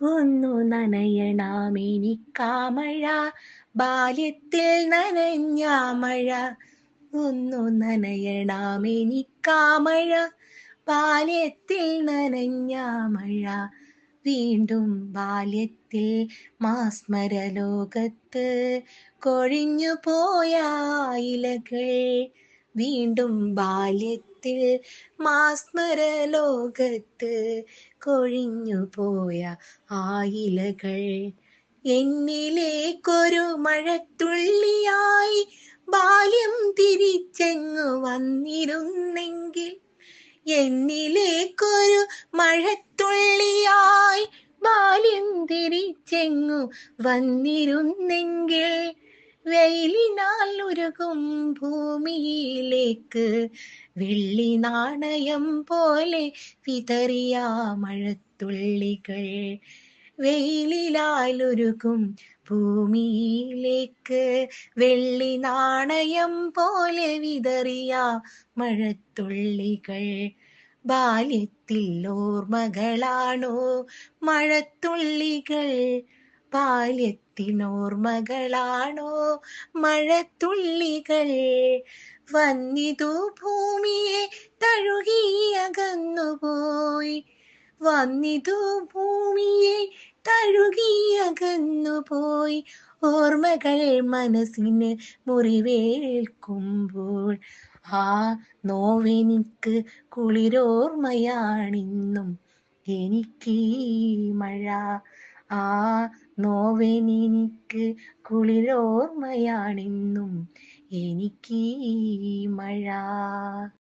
ഒന്നു നനയണമെനിക്കാമഴ ബാല്യത്തിൽ നനഞ്ഞാമഴ ഒന്നു നനയണമെനിക്കാമഴ ബാല്യത്തിൽ നനഞ്ഞാമഴ വീണ്ടും ബാല്യത്തിൽ മാസ്മര ലോകത്ത് കൊഴിഞ്ഞു പോയ ഇലകൾ. വീണ്ടും ബാല്യത്തിൽ മാസ്മര ലോകത്ത് കൊഴിഞ്ഞു പോയ ആയിലകൾ. എന്നിലേക്കൊരു മഴത്തുള്ളിയായി ബാല്യം തിരിച്ചെങ്ങു വന്നിരുന്നെങ്കിൽ എന്നിലേക്കൊരു മഴത്തുള്ളിയായി ബാല്യം തിരിച്ചെങ്ങു വന്നിരുന്നെങ്കിൽ വെയിലിനാൽ ഉരുകും ഭൂമിയിലേക്ക് വെള്ളി നാണയം പോലെ വിതറിയ മഴത്തുള്ളികൾ വെയിലിലാൽ ഉരുകും ഭൂമിയിലേക്ക് വെള്ളി നാണയം പോലെ വിതറിയ മഴത്തുള്ളികൾ. ബാല്യത്തിൽ ഓർമ്മകളാണോ മഴത്തുള്ളികൾ? ബാല്യത്തിനോർമ്മകളാണോ മഴത്തുള്ളികൾ? വന്നിതു ഭൂമിയെ തഴുകി അകന്നുപോയി. വന്നിതു ഭൂമിയെ തഴുകി അകന്നുപോയി. ഓർമ്മകൾ മനസ്സിന് മുറിവേൽക്കുമ്പോൾ ആ നോവെനിക്ക് കുളിരോർമ്മയാണിന്നും എനിക്ക് മഴ ആ നോവെനിക്ക് കുളിരോർമ്മയാണെന്നും എനിക്ക് മഴ